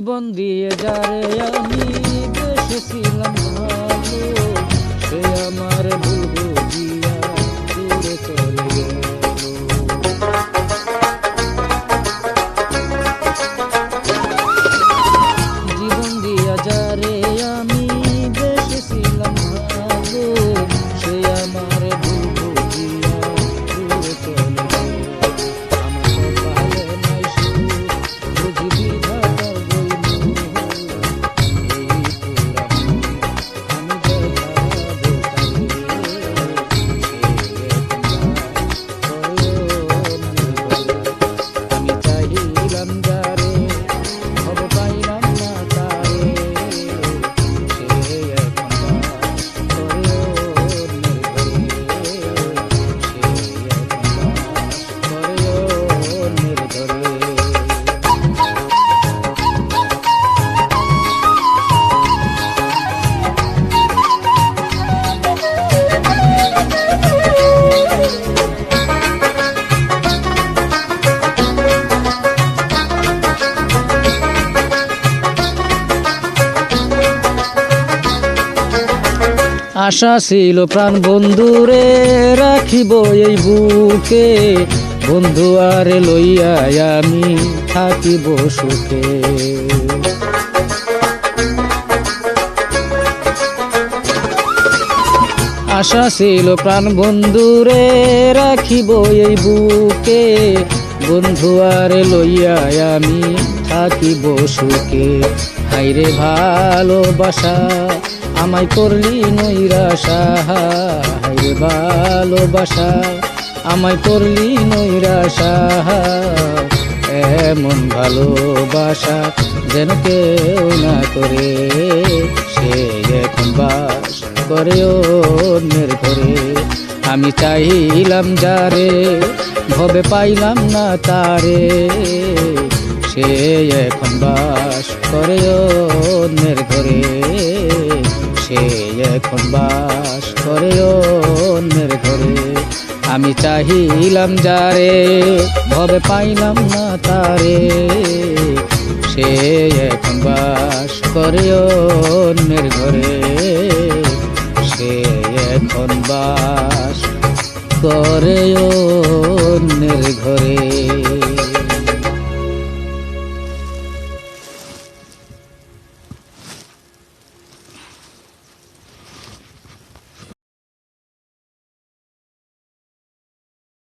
জীবন দিয়ে আশা ছিল প্রাণ বন্ধুরে রাখিব এই বুকে। বন্ধু আরে লইয়া আমি থাকিব সুখে। আশা ছিল প্রাণ বন্ধুরে রাখিব এই বুকে। বন্ধু আরে লইয়া আমি থাকিব সুখে। হাইরে ভালোবাসা আমায় করলি নৈরাশা হাইরে ভালোবাসা। আমায় করলি নৈরাশা, এমন ভালোবাসা যেন কেউ না করে। সে এখন বাস করে অন্যের ঘরে। আমি চাইলাম যারে, ভবে পাইলাম না তারে। সে এখন বাস করে অন্যের ঘরে। এখন বাস করে অন্যের ঘরে। আমি চাহিলাম যারে, ভবে পাইলাম না তারে। সে এখন বাস করে অন্যের ঘরে। সে এখন বাস করে অন্যের ঘরে।